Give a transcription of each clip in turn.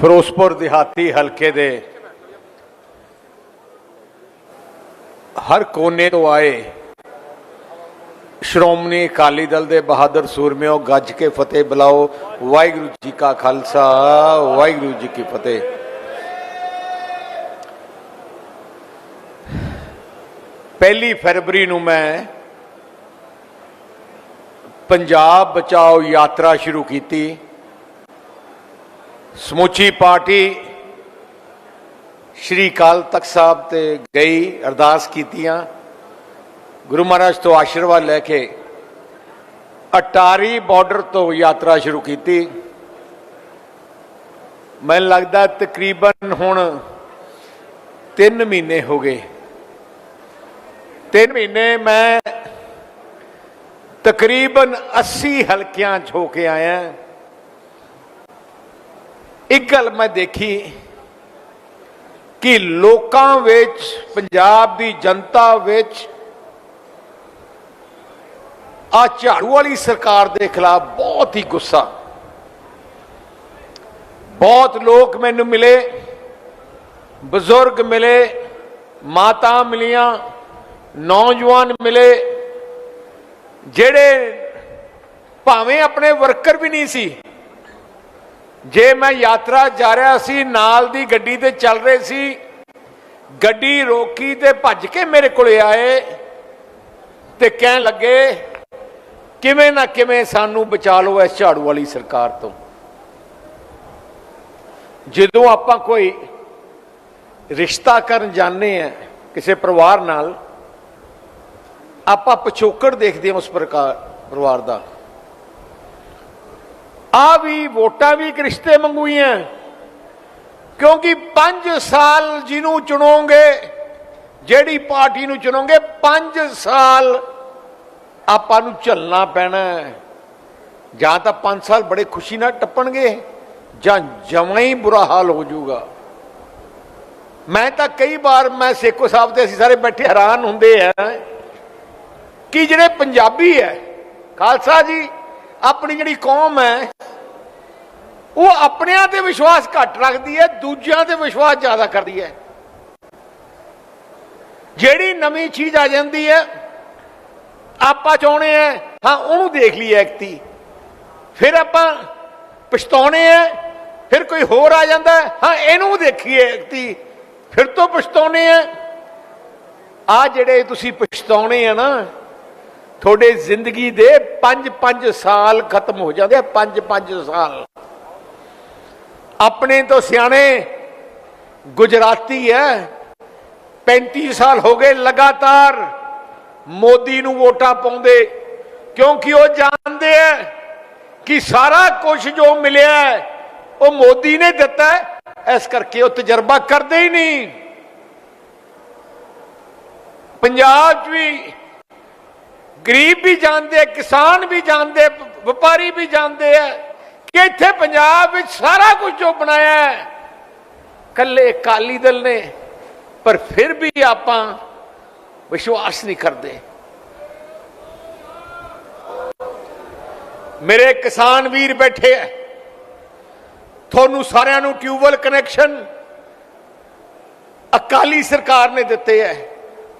ਫਿਰੋਜ਼ਪੁਰ ਦਿਹਾਤੀ ਹਲਕੇ ਦੇ ਹਰ ਕੋਨੇ ਤੋਂ ਆਏ ਸ਼੍ਰੋਮਣੀ ਅਕਾਲੀ ਦਲ ਦੇ ਬਹਾਦਰ ਸੂਰਮਿਓ, ਗੱਜ ਕੇ ਫਤਿਹ ਬੁਲਾਓ। ਵਾਹਿਗੁਰੂ ਜੀ ਕਾ ਖਾਲਸਾ, ਵਾਹਿਗੁਰੂ ਜੀ ਕੀ ਫਤਿਹ। ਪਹਿਲੀ ਫਰਵਰੀ ਨੂੰ ਮੈਂ ਪੰਜਾਬ ਬਚਾਓ ਯਾਤਰਾ ਸ਼ੁਰੂ ਕੀਤੀ। ਸਮੁੱਚੀ ਪਾਰਟੀ ਸ਼੍ਰੀ ਕਾਲ ਤਖਤ ਸਾਹਿਬ ਤੇ ਗਈ, ਅਰਦਾਸ ਕੀਤੀਆਂ। ਗੁਰੂ ਮਹਾਰਾਜ ਤੋਂ ਆਸ਼ੀਰਵਾਦ ਲੈ ਕੇ ਅਟਾਰੀ ਬਾਰਡਰ ਤੋਂ ਯਾਤਰਾ ਸ਼ੁਰੂ ਕੀਤੀ। ਮੈਨੂੰ ਲੱਗਦਾ ਤਕਰੀਬਨ ਹੁਣ 3 ਮਹੀਨੇ ਹੋ ਗਏ। 3 ਮਹੀਨੇ ਮੈਂ ਤਕਰੀਬਨ 80 ਹਲਕਿਆਂ 'ਚ ਹੋ ਕੇ ਆਇਆ। ਇੱਕ ਗੱਲ ਮੈਂ ਦੇਖੀ ਕਿ ਲੋਕਾਂ ਵਿੱਚ, ਪੰਜਾਬ ਦੀ ਜਨਤਾ ਵਿੱਚ ਆ ਝਾੜੂ ਵਾਲੀ ਸਰਕਾਰ ਦੇ ਖਿਲਾਫ ਬਹੁਤ ਹੀ ਗੁੱਸਾ। ਬਹੁਤ ਲੋਕ ਮੈਨੂੰ ਮਿਲੇ, ਬਜ਼ੁਰਗ ਮਿਲੇ ਮਾਤਾ ਮਿਲੀਆਂ, ਨੌਜਵਾਨ ਮਿਲੇ, ਜਿਹੜੇ ਭਾਵੇਂ ਆਪਣੇ ਵਰਕਰ ਵੀ ਨਹੀਂ ਸੀ ਜੇ ਮੈਂ ਯਾਤਰਾ ਜਾ ਰਿਹਾ ਸੀ, ਨਾਲ ਦੀ ਗੱਡੀ ਤੇ ਚੱਲ ਰਹੇ ਸੀ, ਗੱਡੀ ਰੋਕੀ ਤੇ ਭੱਜ ਕੇ ਮੇਰੇ ਕੋਲੇ ਆਏ ਤੇ ਕਹਿਣ ਲੱਗੇ, ਕਿਵੇਂ ਨਾ ਕਿਵੇਂ ਸਾਨੂੰ ਬਚਾ ਲਓ ਇਸ ਝਾੜੂ ਵਾਲੀ ਸਰਕਾਰ ਤੋਂ। ਜਦੋਂ ਆਪਾਂ ਕੋਈ ਰਿਸ਼ਤਾ ਕਰਨ ਜਾਂਦੇ ਆ ਕਿਸੇ ਪਰਿਵਾਰ ਨਾਲ, ਆਪਾਂ ਪਿਛੋਕੜ ਦੇਖਦੇ ਹਾਂ ਉਸ ਪ੍ਰਕਾਰ ਪਰਿਵਾਰ ਦਾ। ਆ ਵੀ ਵੋਟਾਂ ਵੀ ਇੱਕ ਰਿਸ਼ਤੇ ਮੰਗੂਈਆਂ ਕਿਉਂਕਿ 5 ਸਾਲ ਜਿਹਨੂੰ ਚੁਣੋਗੇ, ਜਿਹੜੀ ਪਾਰਟੀ ਨੂੰ ਚੁਣੋਗੇ 5 ਸਾਲ ਆਪਾਂ ਨੂੰ ਝੱਲਣਾ ਪੈਣਾ ਜਾਂ ਤਾਂ 5 ਸਾਲ ਬੜੇ ਖੁਸ਼ੀ ਨਾਲ ਟੱਪਣਗੇ, ਜਾਂ ਜਮਾਂ ਹੀ ਬੁਰਾ ਹਾਲ ਹੋ ਜਾਊਗਾ। ਮੈਂ ਤਾਂ ਕਈ ਵਾਰ ਮੈਂ ਸੇਖੋ ਸਾਹਿਬ ਤੇ ਅਸੀਂ ਸਾਰੇ ਬੈਠੇ ਹੈਰਾਨ ਹੁੰਦੇ ਆ ਕਿ ਜਿਹੜੇ ਪੰਜਾਬੀ ਹੈ ਖਾਲਸਾ ਜੀ ਆਪਣੀ ਜਿਹੜੀ ਕੌਮ ਹੈ, ਉਹ ਆਪਣਿਆਂ ਤੇ ਵਿਸ਼ਵਾਸ ਘੱਟ ਰੱਖਦੀ ਹੈ, ਦੂਜਿਆਂ ਤੇ ਵਿਸ਼ਵਾਸ ਜ਼ਿਆਦਾ ਕਰਦੀ ਹੈ। ਜਿਹੜੀ ਨਵੀਂ ਚੀਜ਼ ਆ ਜਾਂਦੀ ਹੈ, ਆਪਾਂ ਚਾਹੁੰਦੇ ਆ ਹਾਂ, ਉਹਨੂੰ ਦੇਖ ਲਈਏ ਐਕਤੀ ਫਿਰ ਆਪਾਂ ਪਛਤਾਉਣੇ ਆ ਫਿਰ ਕੋਈ ਹੋਰ ਆ ਜਾਂਦਾ ਹਾਂ ਇਹਨੂੰ ਦੇਖੀਏ ਐਕਤੀ ਫਿਰ ਤੋਂ ਪਛਤਾਉਣੇ ਆ ਆ ਜਿਹੜੇ ਤੁਸੀਂ ਪਛਤਾਉਣੇ ਆ ਨਾ ਤੁਹਾਡੇ ਜ਼ਿੰਦਗੀ ਦੇ 5-5 ਸਾਲ ਖਤਮ ਹੋ ਜਾਂਦੇ ਆ 5-5 ਸਾਲ। ਆਪਣੇ ਤੋਂ ਸਿਆਣੇ ਗੁਜਰਾਤੀ ਹੈ 35 ਸਾਲ ਹੋ ਗਏ ਲਗਾਤਾਰ ਮੋਦੀ ਨੂੰ ਵੋਟਾਂ ਪਾਉਂਦੇ, ਕਿਉਂਕਿ ਉਹ ਜਾਣਦੇ ਆ ਕਿ ਸਾਰਾ ਕੁਝ ਜੋ ਮਿਲਿਆ ਉਹ ਮੋਦੀ ਨੇ ਦਿੱਤਾ ਇਸ ਕਰਕੇ ਉਹ ਤਜਰਬਾ ਕਰਦੇ ਹੀ ਨਹੀਂ। ਪੰਜਾਬ 'ਚ ਵੀ ਗਰੀਬ ਵੀ ਜਾਣਦੇ ਕਿਸਾਨ ਵੀ ਜਾਣਦੇ ਵਪਾਰੀ ਵੀ ਜਾਣਦੇ ਆ ਕਿ ਇੱਥੇ ਪੰਜਾਬ ਵਿੱਚ ਸਾਰਾ ਕੁਝ ਜੋ ਬਣਾਇਆ ਹੈ ਕੱਲੇ ਅਕਾਲੀ ਦਲ ਨੇ, ਪਰ ਫਿਰ ਵੀ ਆਪਾਂ ਵਿਸ਼ਵਾਸ ਨਹੀਂ ਕਰਦੇ। ਮੇਰੇ ਕਿਸਾਨ ਵੀਰ ਬੈਠੇ ਆ, ਤੁਹਾਨੂੰ ਸਾਰਿਆਂ ਨੂੰ ਟਿਊਬਵੈਲ ਕਨੈਕਸ਼ਨ ਅਕਾਲੀ ਸਰਕਾਰ ਨੇ ਦਿੱਤੇ ਹੈ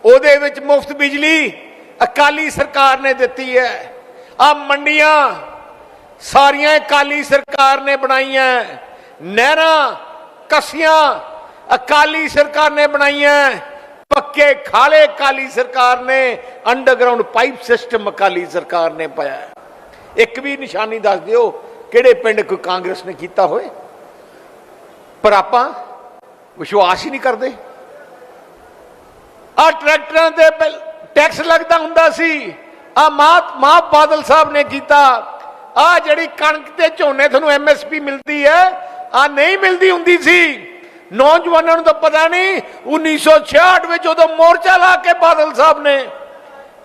ਉਹਦੇ ਵਿੱਚ ਮੁਫਤ ਬਿਜਲੀ ਅਕਾਲੀ ਸਰਕਾਰ ਨੇ ਦਿੱਤੀ ਹੈ। ਆ ਮੰਡੀਆਂ ਸਾਰੀਆਂ ਅਕਾਲੀ ਸਰਕਾਰ ਨੇ ਬਣਾਈਆਂ ਨਹਿਰਾਂ, ਕਸੀਆਂ ਅਕਾਲੀ ਸਰਕਾਰ ਨੇ ਬਣਾਈਆਂ ਪੱਕੇ ਖਾਲੇ ਅਕਾਲੀ ਸਰਕਾਰ ਨੇ ਅੰਡਰਗਰਾਉਂਡ ਪਾਈਪ ਸਿਸਟਮ ਅਕਾਲੀ ਸਰਕਾਰ ਨੇ ਪਾਇਆ ਇੱਕ ਵੀ ਨਿਸ਼ਾਨੀ ਦੱਸ ਦਿਓ, ਕਿਹੜੇ ਪਿੰਡ ਕੋਈ ਕਾਂਗਰਸ ਨੇ ਕੀਤਾ ਹੋਏ? ਪਰ ਆਪਾਂ ਵਿਸ਼ਵਾਸ ਹੀ ਨਹੀਂ ਕਰਦੇ। ਆ ਟਰੈਕਟਰਾਂ ਤੇ ਟੈਕਸ ਲੱਗਦਾ ਹੁੰਦਾ ਸੀ। ਆ ਮਾਤ ਮਾਂ ਬਾਦਲ ਸਾਹਿਬ ਨੇ ਕੀਤਾ। ਆ ਜਿਹੜੀ ਕਣਕ ਤੇ ਝੋਨੇ ਤੁਹਾਨੂੰ ਐਮਐਸਪੀ ਮਿਲਦੀ ਹੈ, ਆ ਨਹੀਂ ਮਿਲਦੀ ਹੁੰਦੀ ਸੀ। ਨੌਜਵਾਨਾਂ ਨੂੰ ਤਾਂ ਪਤਾ ਨਹੀਂ 1966 ਵਿੱਚ ਉਦੋਂ ਮੋਰਚਾ ਲਾ ਕੇ ਬਾਦਲ ਸਾਹਿਬ ਨੇ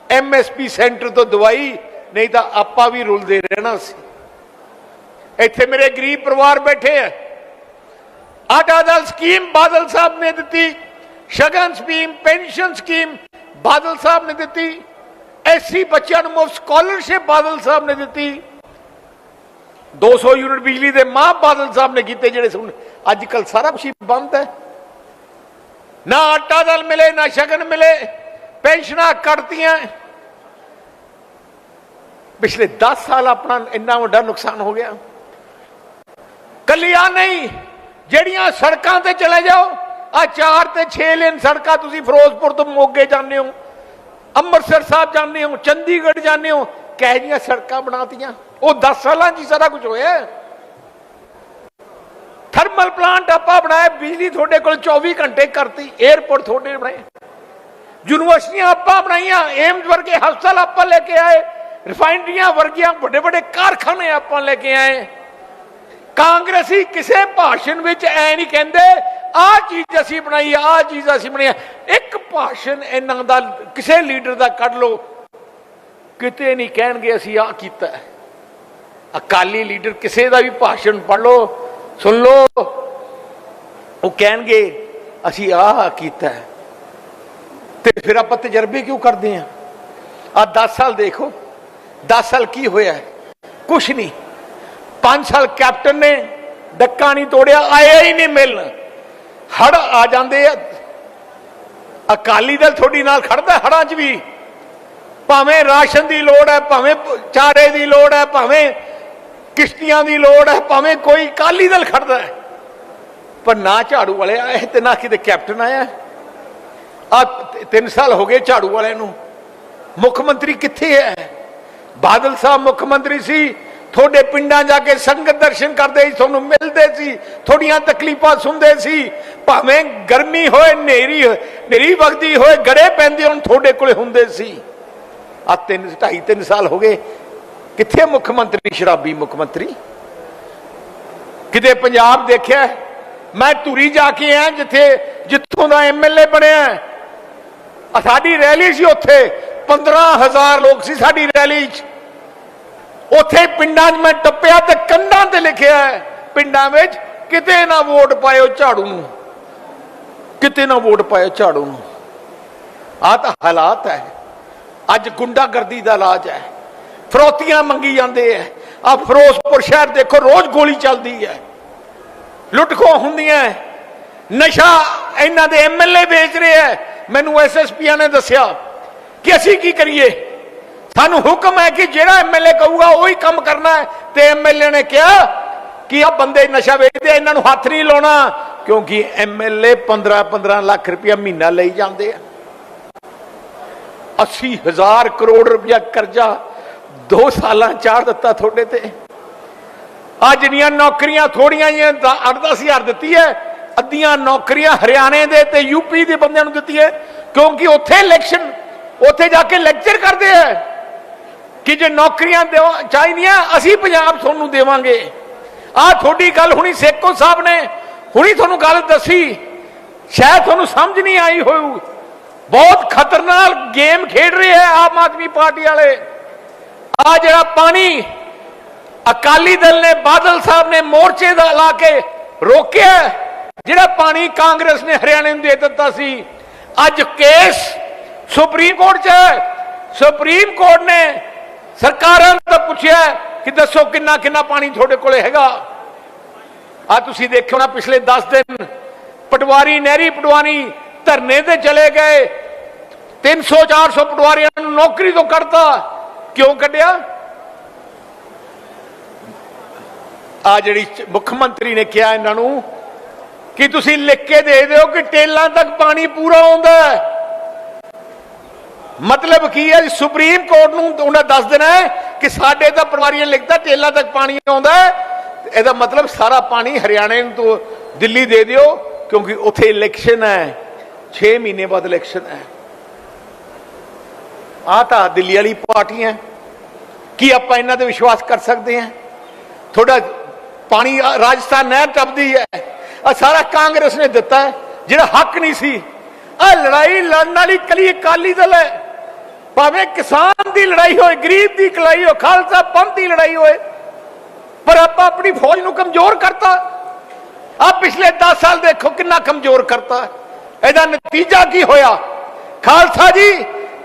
ਐਮਐਸਪੀ ਸੈਂਟਰ ਤੋਂ ਦਵਾਈ, ਨਹੀਂ ਤਾਂ ਆਪਾਂ ਵੀ ਰੁਲਦੇ ਰਹਿਣਾ ਸੀ। ਇੱਥੇ ਮੇਰੇ ਗਰੀਬ ਪਰਿਵਾਰ ਬੈਠੇ ਆ। ਆਟਾ ਦਾਲ ਸਕੀਮ ਬਾਦਲ ਸਾਹਿਬ ਨੇ ਦਿੱਤੀ, Shagun scheme, pension scheme Badal ਸਾਹਿਬ ਨੇ ਦਿੱਤੀ, ਐਸੀ ਬੱਚਿਆਂ ਨੂੰ ਮੁਫਤ ਸਕਾਲਰਸ਼ਿਪ ਬਾਦਲ ਸਾਹਿਬ ਨੇ ਦਿੱਤੀ। 200 ਯੂਨਿਟ ਬਿਜਲੀ ਦੇ ਮਾਂ ਬਾਦਲ ਸਾਹਿਬ ਨੇ ਕੀਤੇ ਜਿਹੜੇ ਸੁਣ ਅੱਜ ਕੱਲ ਸਾਰਾ ਕੁਝ ਬੰਦ ਹੈ। ਨਾ ਆਟਾ ਦਲ ਮਿਲੇ, ਨਾ ਸ਼ਗਨ ਮਿਲੇ, ਪੈਨਸ਼ਨਾਂ ਕੱਟਤੀਆਂ। ਪਿਛਲੇ 10 ਸਾਲ ਆਪਣਾ ਇੰਨਾ ਵੱਡਾ ਨੁਕਸਾਨ ਹੋ ਗਿਆ। ਕੱਲੀਆਂ ਨਹੀਂ, ਜਿਹੜੀਆਂ ਸੜਕਾਂ ਤੇ ਚਲੇ ਜਾਓ ਆ ਚਾਰ ਤੇ 6 ਲੇਨ ਸੜਕਾਂ ਤੁਸੀਂ ਫਿਰੋਜ਼ਪੁਰ ਤੋਂ ਮੋਗੇ ਜਾਂਦੇ ਹੋ, ਅੰਮ੍ਰਿਤਸਰ ਸਾਹਿਬ ਜਾਂਦੇ ਹੋ, ਚੰਡੀਗੜ੍ਹ ਜਾਂਦੇ ਹੋ, ਕਹਿ ਜੀਆਂ ਸੜਕਾਂ ਬਣਾਤੀਆਂ? ਉਹ 10 ਸਾਲਾਂ ਜੀ ਸਾਰਾ ਕੁਝ ਹੋਇਆ। ਥਰਮਲ ਪਲਾਂਟ ਆਪਾਂ ਬਣਾਇਆ, ਬਿਜਲੀ ਤੁਹਾਡੇ ਕੋਲ 24 ਘੰਟੇ ਕਰਤੀ 에어ਪੋਰਟ ਤੁਹਾਡੇ ਬਣਾਏ। ਯੂਨੀਵਰਸਿਟੀਆਂ ਆਪਾਂ ਬਣਾਈਆਂ ਏਮਜ਼ ਵਰਗੇ ਹਸਪਤਾਲ ਆਪਾਂ ਲੈ ਕੇ ਆਏ ਰਿਫਾਈਨਰੀਆਂ ਵਰਗੀਆਂ ਵੱਡੇ ਵੱਡੇ ਕਾਰਖਾਨੇ ਆਪਾਂ ਲੈ ਕੇ ਆਏ। ਕਾਂਗਰਸੀ ਕਿਸੇ ਭਾਸ਼ਣ ਵਿੱਚ ਐ ਨਹੀਂ ਕਹਿੰਦੇ ਆਹ ਚੀਜ਼ ਅਸੀਂ ਬਣਾਈ ਆਹ ਚੀਜ਼ ਅਸੀਂ ਬਣਾਈ ਇੱਕ ਭਾਸ਼ਣ ਇਹਨਾਂ ਦਾ, ਕਿਸੇ ਲੀਡਰ ਦਾ ਕੱਢ ਲਓ। ਕਿਤੇ ਨਹੀਂ ਕਹਿਣਗੇ ਅਸੀਂ ਆਹ ਕੀਤਾ ਅਕਾਲੀ ਲੀਡਰ ਕਿਸੇ ਦਾ ਵੀ ਭਾਸ਼ਣ ਪੜ੍ਹ ਲਓ, ਸੁਣ ਲਓ। ਉਹ ਕਹਿਣਗੇ, ਅਸੀਂ ਆਹ ਕੀਤਾ ਤੇ ਫਿਰ ਆਪਾਂ ਤਜਰਬੇ ਕਿਉਂ ਕਰਦੇ ਆ ਆ 10 ਸਾਲ ਦੇਖੋ 10 ਸਾਲ ਕੀ ਹੋਇਆ ਕੁਛ ਨਹੀਂ। 5 ਸਾਲ ਕੈਪਟਨ ਨੇ, ਡੱਕਾ ਨਹੀਂ ਤੋੜਿਆ, ਆਇਆ ਹੀ ਨਹੀਂ ਮਿਲਣ। ਹੜ ਆ ਜਾਂਦੇ ਆ। ਅਕਾਲੀ ਦਲ ਤੁਹਾਡੀ ਨਾਲ ਖੜਦਾ ਹੜਾਂ 'ਚ ਵੀ। ਭਾਵੇਂ ਰਾਸ਼ਨ ਦੀ ਲੋੜ ਹੈ, ਭਾਵੇਂ ਚਾਰੇ ਦੀ ਲੋੜ ਹੈ, ਭਾਵੇਂ ਕਿਸ਼ਤੀਆਂ ਦੀ ਲੋੜ ਹੈ, ਭਾਵੇਂ ਕੋਈ ਅਕਾਲੀ ਦਲ ਖੜਦਾ ਹੈ। ਪਰ ਨਾ ਝਾੜੂ ਵਾਲੇ ਆਏ ਤੇ ਨਾ ਕਿਤੇ ਕੈਪਟਨ ਆਇਆ। ਆ ਤਿੰਨ ਸਾਲ ਹੋ ਗਏ ਝਾੜੂ ਵਾਲਿਆਂ ਨੂੰ। ਮੁੱਖ ਮੰਤਰੀ ਕਿੱਥੇ ਹੈ? ਬਾਦਲ ਸਾਹਿਬ ਮੁੱਖ ਮੰਤਰੀ ਸੀ। ਤੁਹਾਡੇ ਪਿੰਡਾਂ ਜਾ ਕੇ ਸੰਗਤ ਦਰਸ਼ਨ ਕਰਦੇ ਸੀ, ਤੁਹਾਨੂੰ ਮਿਲਦੇ ਸੀ, ਤੁਹਾਡੀਆਂ ਤਕਲੀਫਾਂ ਸੁਣਦੇ ਸੀ। ਭਾਵੇਂ ਗਰਮੀ ਹੋਏ ਨੇਰੀ ਨੇਰੀ ਵਗਦੀ ਹੋਏ, ਗੜੇ ਪੈਂਦੇ ਹੁਣ, ਤੁਹਾਡੇ ਕੋਲੇ ਹੁੰਦੇ ਸੀ। ਆ ਤਿੰਨ, ਢਾਈ, ਤਿੰਨ ਸਾਲ ਹੋ ਗਏ। ਕਿੱਥੇ ਮੁੱਖ ਮੰਤਰੀ, ਸ਼ਰਾਬੀ ਮੁੱਖ ਮੰਤਰੀ? ਕਿਤੇ ਪੰਜਾਬ ਦੇਖਿਆ? ਮੈਂ ਧੂਰੀ ਜਾ ਕੇ ਆਇਆ, ਜਿੱਥੇ, ਜਿੱਥੋਂ ਦਾ ਐਮਐਲਏ ਬਣਿਆ। ਸਾਡੀ ਰੈਲੀ ਸੀ ਉੱਥੇ। 15000 ਲੋਕ ਸੀ ਸਾਡੀ ਰੈਲੀ 'ਚ। ਉੱਥੇ ਪਿੰਡਾਂ 'ਚ ਮੈਂ ਟੱਪਿਆ ਤੇ ਕੰਧਾਂ ਤੇ ਲਿਖਿਆ ਹੈ, ਪਿੰਡਾਂ ਵਿੱਚ ਕਿਤੇ ਨਾ ਵੋਟ ਪਾਇਓ ਝਾੜੂ ਨੂੰ। ਕਿਤੇ ਨਾ ਵੋਟ ਪਾਇਓ ਝਾੜੂ ਨੂੰ। ਆ ਤਾਂ ਹਾਲਾਤ ਹੈ। ਅੱਜ ਗੁੰਡਾਗਰਦੀ ਦਾ ਇਲਾਜ ਹੈ। ਫਰੋਤੀਆਂ ਮੰਗੀ ਜਾਂਦੇ ਐ ਆ ਫਿਰੋਜ਼ਪੁਰ ਸ਼ਹਿਰ ਦੇਖੋ, ਰੋਜ਼ ਗੋਲੀ ਚੱਲਦੀ ਹੈ। ਲੁੱਟਖੋ ਹੁੰਦੀਆਂ ਨਸ਼ਾ ਇਹਨਾਂ ਦੇ ਐਮਐਲਏ ਵੇਚ ਰਹੇ ਐ ਮੈਨੂੰ ਐਸਐਸਪੀਆਂ ਨੇ ਦੱਸਿਆ ਕਿ ਅਸੀਂ ਕੀ ਕਰੀਏ? ਸਾਨੂੰ ਹੁਕਮ ਹੈ ਕਿ ਜਿਹੜਾ ਐਮਐਲਏ ਕਹੂਗਾ ਉਹੀ ਕੰਮ ਕਰਨਾ ਹੈ। ਤੇ ਐਮਐਲਏ ਨੇ ਕਿਹਾ ਕਿ ਆ ਬੰਦੇ ਨਸ਼ਾ ਵੇਚਦੇ ਆ, ਇਹਨਾਂ ਨੂੰ ਹੱਥ ਨਹੀਂ ਲਾਉਣਾ ਕਿਉਂਕਿ ਐਮਐਲਏ 15 15 ਲੱਖ ਰੁਪਇਆ ਮਹੀਨਾ ਲਈ ਜਾਂਦੇ ਆ। 80000 ਕਰੋੜ ਰੁਪਇਆ ਕਰਜ਼ਾ 2 ਸਾਲਾਂ ਚਾੜ ਦਿੱਤਾ ਤੁਹਾਡੇ ਤੇ। ਆ ਜਿਹੜੀਆਂ ਨੌਕਰੀਆਂ ਥੋੜੀਆਂ ਜਿਹੀਆਂ 8-10000 ਦਿੱਤੀ ਹੈ ਅੱਧੀਆਂ ਨੌਕਰੀਆਂ ਹਰਿਆਣੇ ਦੇ ਤੇ ਯੂਪੀ ਦੇ ਬੰਦਿਆਂ ਨੂੰ ਦਿੱਤੀ ਹੈ ਕਿਉਂਕਿ ਉੱਥੇ ਇਲੈਕਸ਼ਨ ਉੱਥੇ ਜਾ ਕੇ ਲੈਕਚਰ ਕਰਦੇ ਆ ਕਿ ਜੇ ਨੌਕਰੀਆਂ ਦੇਵਾ- ਚਾਹੀਦੀਆਂ, ਅਸੀਂ ਪੰਜਾਬ ਤੁਹਾਨੂੰ ਦੇਵਾਂਗੇ। ਆ ਤੁਹਾਡੀ ਗੱਲ ਹੁਣੀ ਸੇਖੋ ਸਾਹਿਬ ਨੇ, ਹੁਣੀ ਤੁਹਾਨੂੰ ਗੱਲ ਦੱਸੀ। ਸ਼ਾਇਦ ਤੁਹਾਨੂੰ ਸਮਝ ਨਹੀਂ ਆਈ ਹੋਊ। ਬਹੁਤ ਖਤਰਨਾਕ ਗੇਮ ਖੇਡ ਰਹੇ ਹੈ ਆਮ ਆਦਮੀ ਪਾਰਟੀ ਵਾਲੇ। ਆ ਜਿਹੜਾ ਪਾਣੀ ਅਕਾਲੀ ਦਲ ਨੇ, ਬਾਦਲ ਸਾਹਿਬ ਨੇ ਮੋਰਚੇ ਦਾ ਲਾ ਕੇ ਰੋਕਿਆ ਜਿਹੜਾ ਪਾਣੀ ਕਾਂਗਰਸ ਨੇ ਹਰਿਆਣੇ ਨੂੰ ਦੇ ਦਿੱਤਾ ਸੀ। ਅੱਜ ਕੇਸ ਸੁਪਰੀਮ ਕੋਰਟ 'ਚ ਹੈ। ਸੁਪਰੀਮ ਕੋਰਟ ਨੇ ਸਰਕਾਰਾਂ ਤੋਂ ਪੁੱਛਿਆ ਕਿ ਦੱਸੋ ਕਿੰਨਾ ਕਿੰਨਾ ਪਾਣੀ ਤੁਹਾਡੇ ਕੋਲੇ ਹੈਗਾ? ਆ ਤੁਸੀਂ ਦੇਖਿਓ ਨਾ, ਪਿਛਲੇ 10 ਦਿਨ ਪਟਵਾਰੀ, ਨਹਿਰੀ ਪਟਵਾਰੀ ਧਰਨੇ ਤੇ ਚਲੇ ਗਏ। 300 400 ਪਟਵਾਰੀਆਂ ਨੂੰ ਨੌਕਰੀ ਤੋਂ ਕੱਢਤਾ। ਕਿਉਂ ਕੱਢਿਆ? ਆ ਜਿਹੜੀ ਮੁੱਖ ਮੰਤਰੀ ਨੇ ਕਿਹਾ ਇਹਨਾਂ ਨੂੰ ਕਿ ਤੁਸੀਂ ਲਿਖ ਕੇ ਦੇ ਦਿਓ ਕਿ ਟੇਲਾਂ ਤੱਕ ਪਾਣੀ ਪੂਰਾ ਆਉਂਦਾ ਹੈ। ਮਤਲਬ ਕੀ ਹੈ ਸੁਪਰੀਮ ਕੋਰਟ ਨੂੰ ਉਹਨਾਂ ਦੱਸ ਦੇਣਾ ਹੈ ਕਿ ਸਾਡੇ ਤਾਂ ਪਟਵਾਰੀਆਂ ਲਿਖਦਾ ਲਿਖਤਾ ਤੱਕ ਪਾਣੀ ਆਉਂਦਾ ਇਹਦਾ ਮਤਲਬ ਸਾਰਾ ਪਾਣੀ ਹਰਿਆਣੇ ਨੂੰ ਤੋਂ ਦਿੱਲੀ ਦੇ ਦਿਓ, ਕਿਉਂਕਿ ਉੱਥੇ ਇਲੈਕਸ਼ਨ ਹੈ। 6 ਮਹੀਨੇ ਬਾਅਦ ਇਲੈਕਸ਼ਨ ਹੈ। ਆ ਤਾਂ ਦਿੱਲੀ ਵਾਲੀ ਪਾਰਟੀ ਹੈ। ਕੀ ਆਪਾਂ ਇਹਨਾਂ ਤੇ ਵਿਸ਼ਵਾਸ ਕਰ ਸਕਦੇ ਹਾਂ? ਥੋੜਾ ਪਾਣੀ ਰਾਜਸਥਾਨ ਨਹਿਰ ਟੱਪਦੀ ਹੈ। ਆ ਸਾਰਾ ਕਾਂਗਰਸ ਨੇ ਦਿੱਤਾ ਜਿਹੜਾ ਹੱਕ ਨਹੀਂ ਸੀ। ਆ ਲੜਾਈ ਲੜਨ ਵਾਲੀ ਕਲੀ ਅਕਾਲੀ ਦਲ ਹੈ। ਭਾਵੇਂ ਕਿਸਾਨ ਦੀ ਲੜਾਈ ਹੋਏ, ਗਰੀਬ ਦੀ ਲੜਾਈ ਹੋਏ, ਖਾਲਸਾ ਪੰਥ ਦੀ ਲੜਾਈ ਹੋਏ, ਪਰ ਆਪਾਂ ਆਪਣੀ ਫੌਜ ਨੂੰ ਕਮਜ਼ੋਰ ਕਰਤਾ। ਆ ਪਿਛਲੇ 10 ਸਾਲ ਦੇਖੋ ਕਿੰਨਾ ਕਮਜ਼ੋਰ ਕਰਤਾ। ਇਹਦਾ ਨਤੀਜਾ ਕੀ ਹੋਇਆ? ਖਾਲਸਾ ਜੀ,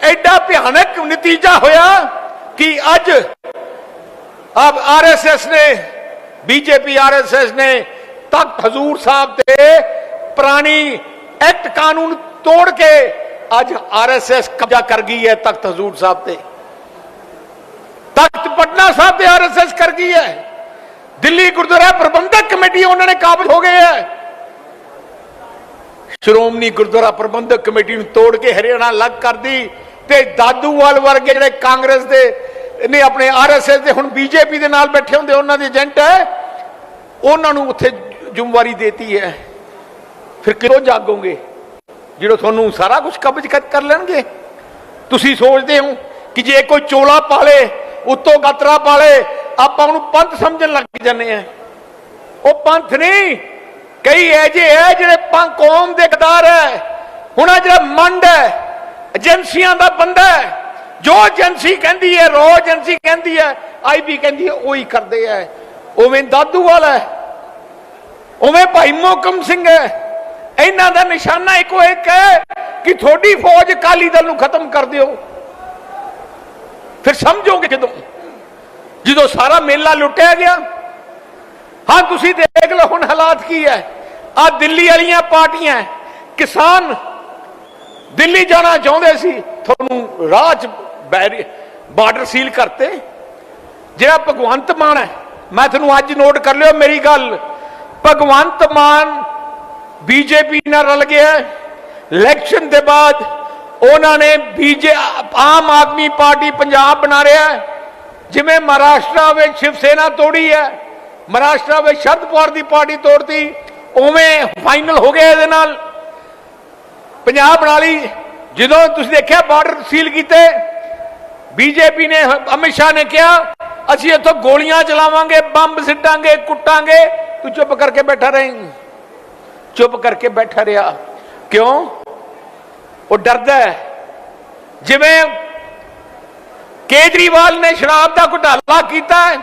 ਐਡਾ ਭਿਆਨਕ ਨਤੀਜਾ ਹੋਇਆ ਕਿ ਅੱਜ ਆਪ ਆਰਐਸਐਸ ਨੇ ਬੀਜੇਪੀ ਆਰਐਸਐਸ ਨੇ ਤਖਤ ਹਜ਼ੂਰ ਸਾਹਿਬ ਤੇ ਪੁਰਾਣੀ ਐਕਟ ਕਾਨੂੰਨ ਤੋੜ ਕੇ ਅੱਜ ਆਰਐਸਐਸ ਕਬਜ਼ਾ ਕਰ ਗਈ ਹੈ ਤਖਤ ਹਜ਼ੂਰ ਸਾਹਿਬ ਤੇ। ਤਖਤ ਪਟਨਾ ਸਾਹਿਬ ਤੇ ਆਰਐਸਐਸ ਕਰ ਗਈ ਹੈ। ਦਿੱਲੀ ਗੁਰਦੁਆਰਾ ਪ੍ਰਬੰਧਕ ਕਮੇਟੀ ਉਹਨਾਂ ਨੇ ਕਾਬਲ ਹੋ ਗਏ ਹੈ। ਸ਼੍ਰੋਮਣੀ ਗੁਰਦੁਆਰਾ ਪ੍ਰਬੰਧਕ ਕਮੇਟੀ ਨੂੰ ਤੋੜ ਕੇ ਹਰਿਆਣਾ ਅਲੱਗ ਕਰਦੀ ਤੇ ਦਾਦੂਵਾਲ ਵਰਗੇ ਜਿਹੜੇ ਕਾਂਗਰਸ ਦੇ ਨੇ ਆਪਣੇ ਆਰਐਸਐਸ ਦੇ ਹੁਣ ਬੀਜੇਪੀ ਦੇ ਨਾਲ ਬੈਠੇ ਹੁੰਦੇ ਉਹਨਾਂ ਦੇ ਏਜੰਟ ਹੈ, ਉਹਨਾਂ ਨੂੰ ਉੱਥੇ ਜ਼ਿੰਮੇਵਾਰੀ ਦੇਤੀ ਹੈ। ਫਿਰ ਕਿਉਂ ਜਾਗੋਗੇ? ਜਿਹੜਾ ਤੁਹਾਨੂੰ ਸਾਰਾ ਕੁਝ ਕਬਜ਼ ਕਰ ਕਰ ਲੈਣਗੇ? ਤੁਸੀਂ ਸੋਚਦੇ ਹੋ ਕਿ ਜੇ ਕੋਈ ਚੋਲਾ ਪਾ ਲੇ ਉੱਤੋਂ ਗਾਤਰਾ ਪਾਲੇ, ਆਪਾਂ ਉਹਨੂੰ ਪੰਥ ਸਮਝਣ ਲੱਗ ਜਾਂਦੇ ਆ ਉਹ ਪੰਥ ਨਹੀਂ। ਕਈ ਐਜੇ ਹੈ ਜਿਹੜੇ ਪੰਨ ਕੌਮ ਦੇ ਗਦਾਰ ਹੈ। ਹੁਣ ਆਹ ਜਿਹੜਾ ਮੰਡ ਹੈ, ਏਜੰਸੀਆਂ ਦਾ ਬੰਦਾ ਹੈ। ਜੋ ਏਜੰਸੀ ਕਹਿੰਦੀ ਹੈ, ਰੋ ਏਜੰਸੀ ਕਹਿੰਦੀ ਹੈ ਆਈਬੀ ਕਹਿੰਦੀ ਹੈ, ਉਹੀ ਕਰਦੇ ਹੈ। ਉਵੇਂ ਦਾਦੂ ਵਾਲਾ ਹੈ। ਉਵੇਂ ਭਾਈ ਮੋਕਮ ਸਿੰਘ ਹੈ। ਇਹਨਾਂ ਦਾ ਨਿਸ਼ਾਨਾ ਇੱਕੋ ਇੱਕ ਹੈ ਕਿ ਤੁਹਾਡੀ ਫੌਜ ਕਾਲੀ ਦਲ ਨੂੰ ਖਤਮ ਕਰ ਦਿਓ। ਫਿਰ ਸਮਝੋਗੇ ਜਦੋਂ? ਜਦੋਂ ਸਾਰਾ ਮੇਲਾ ਲੁੱਟਿਆ ਗਿਆ, ਹਾਂ, ਤੁਸੀਂ ਦੇਖ ਲਓ ਹੁਣ ਹਾਲਾਤ ਕੀ ਹੈ। ਆ ਦਿੱਲੀ ਵਾਲੀਆਂ ਪਾਰਟੀਆਂ, ਕਿਸਾਨ ਦਿੱਲੀ ਜਾਣਾ ਚਾਹੁੰਦੇ ਸੀ, ਤੁਹਾਨੂੰ ਰਾਹ ਚ ਬਾਰਡਰ ਸੀਲ ਕਰਤੇ। ਜਿਹੜਾ ਭਗਵੰਤ ਮਾਨ ਹੈ, ਮੈਂ ਤੁਹਾਨੂੰ ਅੱਜ ਨੋਟ ਕਰ ਲਿਓ ਮੇਰੀ ਗੱਲ, ਭਗਵੰਤ ਮਾਨ ਬੀਜੇਪੀ ਨਾਲ ਰਲ ਗਿਆ ਇਲੈਕਸ਼ਨ ਦੇ ਬਾਅਦ ਉਹਨਾਂ ਨੇ ਬੀਜੇ ਆਮ ਆਦਮੀ ਪਾਰਟੀ ਪੰਜਾਬ ਬਣਾ ਰਿਹਾ ਜਿਵੇਂ ਮਹਾਰਾਸ਼ਟਰ ਵਿੱਚ ਸ਼ਿਵ ਸੈਨਾ ਤੋੜੀ ਹੈ ਮਹਾਰਾਸ਼ਟਰ ਵਿੱਚ ਸ਼ਰਦ ਪਵਾਰ ਦੀ ਪਾਰਟੀ ਤੋੜਤੀ ਉਵੇਂ ਫਾਈਨਲ ਹੋ ਗਿਆ ਇਹਦੇ ਨਾਲ ਪੰਜਾਬ ਬਣਾ ਲਈ ਜਦੋਂ ਤੁਸੀਂ ਦੇਖਿਆ ਬਾਰਡਰ ਸੀਲ ਕੀਤੇ ਬੀਜੇਪੀ ਨੇ ਅਮਿਤ ਸ਼ਾਹ ਨੇ ਕਿਹਾ ਅਸੀਂ ਇੱਥੋਂ ਗੋਲੀਆਂ ਚਲਾਵਾਂਗੇ ਬੰਬ ਸਿੱਟਾਂਗੇ ਕੁੱਟਾਂਗੇ ਤੂੰ ਚੁੱਪ ਕਰਕੇ ਬੈਠਾ ਰਹੇ ਚੁੱਪ ਕਰਕੇ ਬੈਠਾ ਰਿਹਾ। ਕਿਉਂ? ਉਹ ਡਰਦਾ ਹੈ। ਜਿਵੇਂ ਕੇਜਰੀਵਾਲ ਨੇ ਸ਼ਰਾਬ ਦਾ ਘੁਟਾਲਾ ਕੀਤਾ ਹੈ,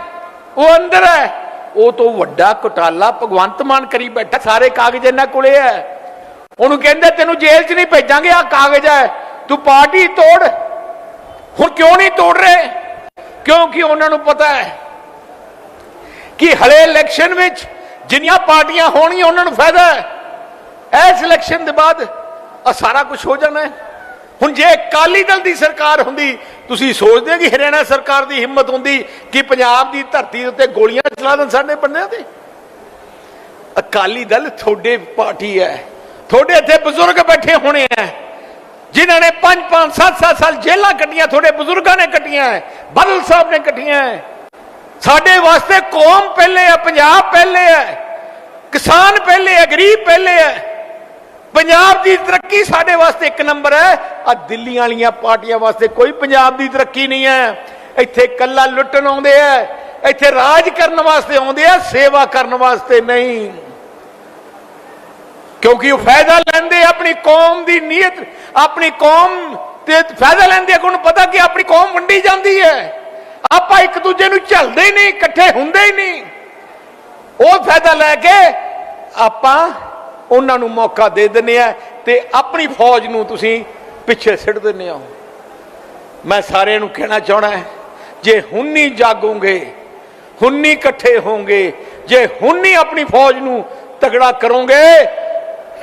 ਉਹ ਅੰਦਰ ਹੈ। ਉਹ ਤੋਂ ਵੱਡਾ ਘੁਟਾਲਾ ਭਗਵੰਤ ਮਾਨ ਕਰੀ ਬੈਠਾ, ਸਾਰੇ ਕਾਗਜ਼ ਇਹਨਾਂ ਕੋਲੇ ਹੈ। ਉਹਨੂੰ ਕਹਿੰਦੇ, ਤੈਨੂੰ ਜੇਲ੍ਹ 'ਚ ਨਹੀਂ ਭੇਜਾਂਗੇ ਆ ਕਾਗਜ਼ ਹੈ। ਤੂੰ ਪਾਰਟੀ ਤੋੜ। ਹੁਣ ਕਿਉਂ ਨਹੀਂ ਤੋੜ ਰਹੇ? ਕਿਉਂਕਿ ਉਹਨਾਂ ਨੂੰ ਪਤਾ ਹੈ ਕਿ ਹਲੇ ਇਲੈਕਸ਼ਨ ਵਿੱਚ ਜਿੰਨੀਆਂ ਪਾਰਟੀਆਂ ਹੋਣਗੀਆਂ, ਉਹਨਾਂ ਨੂੰ ਫਾਇਦਾ ਹੈ। ਇਸ ਇਲੈਕਸ਼ਨ ਦੇ ਬਾਅਦ ਆ ਸਾਰਾ ਕੁਝ ਹੋ ਜਾਣਾ ਹੈ। ਹੁਣ ਜੇ ਅਕਾਲੀ ਦਲ ਦੀ ਸਰਕਾਰ ਹੁੰਦੀ, ਤੁਸੀਂ ਸੋਚਦੇ ਹੋ ਕਿ ਹਰਿਆਣਾ ਸਰਕਾਰ ਦੀ ਹਿੰਮਤ ਹੁੰਦੀ ਕਿ ਪੰਜਾਬ ਦੀ ਧਰਤੀ ਦੇ ਉੱਤੇ ਗੋਲੀਆਂ ਚਲਾ ਦੇਣ ਸਾਡੇ ਬੰਦਿਆਂ ਤੇ? ਅਕਾਲੀ ਦਲ ਤੁਹਾਡੇ ਪਾਰਟੀ ਹੈ। ਤੁਹਾਡੇ ਇੱਥੇ ਬਜ਼ੁਰਗ ਬੈਠੇ ਹੋਣੇ ਆ ਜਿਨ੍ਹਾਂ ਨੇ 5 5 7 7 ਸਾਲ ਜੇਲਾਂ ਕੱਟੀਆਂ, ਤੁਹਾਡੇ ਬਜ਼ੁਰਗਾਂ ਨੇ ਕੱਟੀਆਂ ਹੈ। ਬਦਲ ਸਾਹਿਬ ਨੇ ਕੱਟੀਆਂ ਸਾਡੇ ਵਾਸਤੇ ਕੌਮ ਪਹਿਲੇ ਹੈ, ਪੰਜਾਬ ਪਹਿਲੇ ਹੈ। ਕਿਸਾਨ ਪਹਿਲੇ ਹੈ, ਗਰੀਬ ਪਹਿਲੇ ਹੈ। ਪੰਜਾਬ ਦੀ ਤਰੱਕੀ ਸਾਡੇ ਵਾਸਤੇ ਇੱਕ ਨੰਬਰ ਹੈ। ਆ ਦਿੱਲੀ ਵਾਲੀਆਂ ਪਾਰਟੀਆਂ ਵਾਸਤੇ ਕੋਈ ਪੰਜਾਬ ਦੀ ਤਰੱਕੀ ਨਹੀਂ ਹੈ। ਇੱਥੇ ਕੱਲਾ ਲੁੱਟਣ ਆਉਂਦੇ ਆ ਇੱਥੇ ਰਾਜ ਕਰਨ ਵਾਸਤੇ ਆਉਂਦੇ ਆ ਸੇਵਾ ਕਰਨ ਵਾਸਤੇ ਨਹੀਂ। ਕਿਉਂਕਿ ਉਹ ਫਾਇਦਾ ਲੈਂਦੇ ਆਪਣੀ ਕੌਮ ਦੀ ਨੀਅਤ, ਆਪਣੀ ਕੌਮ ਤੇ ਫਾਇਦਾ ਲੈਂਦੇ ਆ। ਪਤਾ ਕਿ ਆਪਣੀ ਕੌਮ ਵੰਡੀ ਜਾਂਦੀ ਹੈ। ਆਪਾਂ ਇੱਕ ਦੂਜੇ ਨੂੰ ਝਲਦੇ ਹੀ ਨਹੀਂ, ਇਕੱਠੇ ਹੁੰਦੇ ਹੀ ਨਹੀਂ। ਉਹ ਫਾਇਦਾ ਲੈ ਕੇ ਆਪਾਂ ਉਹਨਾਂ ਨੂੰ ਮੌਕਾ ਦੇ ਦਿੰਦੇ ਆ ਤੇ ਆਪਣੀ ਫੌਜ ਨੂੰ ਤੁਸੀਂ ਪਿੱਛੇ ਸਿੱਟ ਦਿੰਦੇ ਹੋ। ਮੈਂ ਸਾਰਿਆਂ ਨੂੰ ਕਹਿਣਾ ਚਾਹਣਾ ਜੇ ਹੁਣ ਨਹੀਂ ਜਾਗੋਗੇ, ਹੁਣ ਨਹੀਂ ਇਕੱਠੇ ਹੋਗੇ ਜੇ ਹੁਣ ਨਹੀਂ ਆਪਣੀ ਫੌਜ ਨੂੰ ਤਗੜਾ ਕਰੋਗੇ,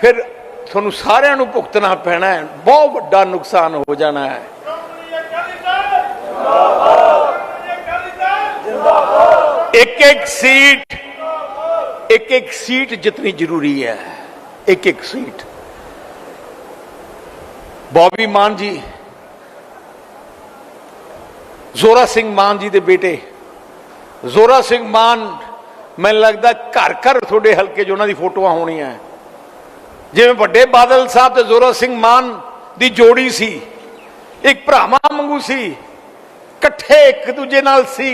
ਫਿਰ ਤੁਹਾਨੂੰ ਸਾਰਿਆਂ ਨੂੰ ਭੁਗਤਣਾ ਪੈਣਾ ਹੈ। ਬਹੁਤ ਵੱਡਾ ਨੁਕਸਾਨ ਹੋ ਜਾਣਾ ਹੈ। ਇੱਕ ਇੱਕ ਸੀਟ ਇੱਕ ਇੱਕ ਸੀਟ ਜਿਤਨੀ ਜ਼ਰੂਰੀ ਹੈ। ਇੱਕ ਇੱਕ ਸੀਟ। ਬੌਬੀ ਮਾਨ ਜੀ, ਜ਼ੋਰਾ ਸਿੰਘ ਮਾਨ ਜੀ ਦੇ ਬੇਟੇ। ਜ਼ੋਰਾ ਸਿੰਘ ਮਾਨ, ਮੈਨੂੰ ਲੱਗਦਾ ਘਰ ਘਰ ਤੁਹਾਡੇ ਹਲਕੇ 'ਚ ਉਹਨਾਂ ਦੀ ਫੋਟੋਆਂ ਹੋਣੀਆਂ। ਜਿਵੇਂ ਵੱਡੇ ਬਾਦਲ ਸਾਹਿਬ ਤੇ ਜ਼ੋਰਾ ਸਿੰਘ ਮਾਨ ਦੀ ਜੋੜੀ ਸੀ, ਇੱਕ ਭਰਾਵਾਂ ਵਾਂਗੂ ਸੀ, ਇਕੱਠੇ ਇੱਕ ਦੂਜੇ ਨਾਲ ਸੀ।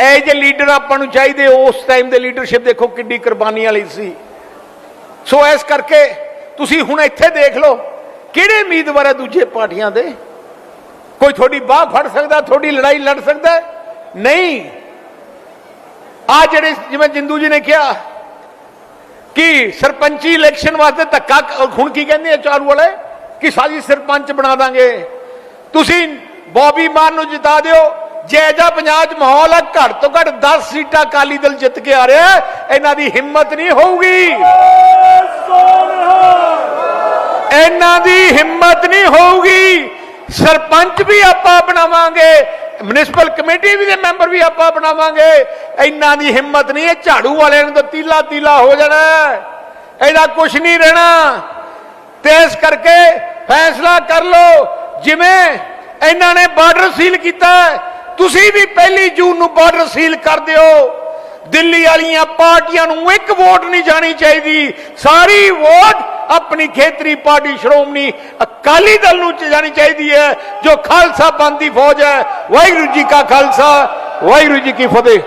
ਇਹ ਜੇ ਲੀਡਰ ਆਪਾਂ ਨੂੰ ਚਾਹੀਦੇ, ਉਸ ਟਾਈਮ ਦੇ ਲੀਡਰਸ਼ਿਪ ਦੇਖੋ ਕਿੰਨੀ ਕੁਰਬਾਨੀ ਵਾਲੀ ਸੀ। ਸੋ ਇਸ ਕਰਕੇ ਤੁਸੀਂ ਹੁਣ ਇੱਥੇ ਦੇਖ ਲਓ, ਕਿਹੜੇ ਉਮੀਦਵਾਰ ਹੈ ਦੂਜੇ ਪਾਰਟੀਆਂ ਦੇ? ਕੋਈ ਤੁਹਾਡੀ ਬਾਹ ਫੜ ਸਕਦਾ, ਤੁਹਾਡੀ ਲੜਾਈ ਲੜ ਸਕਦਾ ਨਹੀਂ। ਆ ਜਿਹੜੇ ਜਿਵੇਂ ਜਿੰਦੂ ਜੀ ਨੇ ਕਿਹਾ ਕਿ ਸਰਪੰਚੀ ਇਲੈਕਸ਼ਨ ਵਾਸਤੇ ਧੱਕਾ ਹੁਣ ਕੀ ਕਹਿੰਦੇ ਆ ਚਾਲੂ ਵਾਲੇ? ਕਿ ਸਾਜੀ ਸਰਪੰਚ ਬਣਾ ਦਾਂਗੇ। ਤੁਸੀਂ ਬੌਬੀ ਮਾਨ ਨੂੰ ਜਿਤਾ ਦਿਓ ਜੈਜਾ ਪੰਜਾਬ 'ਚ ਮਾਹੌਲ ਹੈ ਘੱਟ ਤੋਂ ਘੱਟ 10 ਸੀਟਾਂ ਅਕਾਲੀ ਦਲ ਜਿੱਤ ਕੇ ਆ ਰਿਹਾ ਇਹਨਾਂ ਦੀ ਹਿੰਮਤ ਨਹੀਂ ਹੋਊਗੀ। ਇਹਨਾਂ ਦੀ ਹਿੰਮਤ ਨਹੀਂ ਹੋਊਗੀ। ਸਰਪੰਚ ਵੀ ਆਪਾਂ ਬਣਾਵਾਂਗੇ ਮਿਊਨਿਸਪਲ ਕਮੇਟੀ ਵੀ ਦੇ ਮੈਂਬਰ ਵੀ ਆਪਾਂ ਬਣਾਵਾਂਗੇ। ਇਹਨਾਂ ਦੀ ਹਿੰਮਤ ਨਹੀਂ, ਇਹ ਝਾੜੂ ਵਾਲਿਆਂ ਨੂੰ ਤਾਂ ਤੀਲਾ ਤੀਲਾ ਹੋ ਜਾਣਾ ਇਹਦਾ ਕੁਝ ਨਹੀਂ ਰਹਿਣਾ। ਤੇ ਇਸ ਕਰਕੇ ਫੈਸਲਾ ਕਰ ਲਓ, ਜਿਵੇਂ ਇਹਨਾਂ ਨੇ ਬਾਰਡਰ ਸੀਲ ਕੀਤਾ ਤੁਸੀਂ ਵੀ ਪਹਿਲੀ ਜੂਨ ਨੂੰ ਬਾਰਡਰ ਸੀਲ ਕਰ ਦਿਓ। ਦਿੱਲੀ ਵਾਲੀਆਂ ਪਾਰਟੀਆਂ ਨੂੰ ਇੱਕ ਵੋਟ ਨਹੀਂ ਜਾਣੀ ਚਾਹੀਦੀ। ਸਾਰੀ ਵੋਟ ਆਪਣੀ ਖੇਤਰੀ ਪਾਰਟੀ ਸ਼੍ਰੋਮਣੀ ਅਕਾਲੀ ਦਲ ਨੂੰ ਜਾਣੀ ਚਾਹੀਦੀ ਹੈ, ਜੋ ਖਾਲਸਾ ਪੰਥ ਦੀ ਫੌਜ ਹੈ। ਵਾਹਿਗੁਰੂ ਜੀ ਕਾ ਖਾਲਸਾ, ਵਾਹਿਗੁਰੂ ਜੀ ਕੀ ਫਤਿਹ।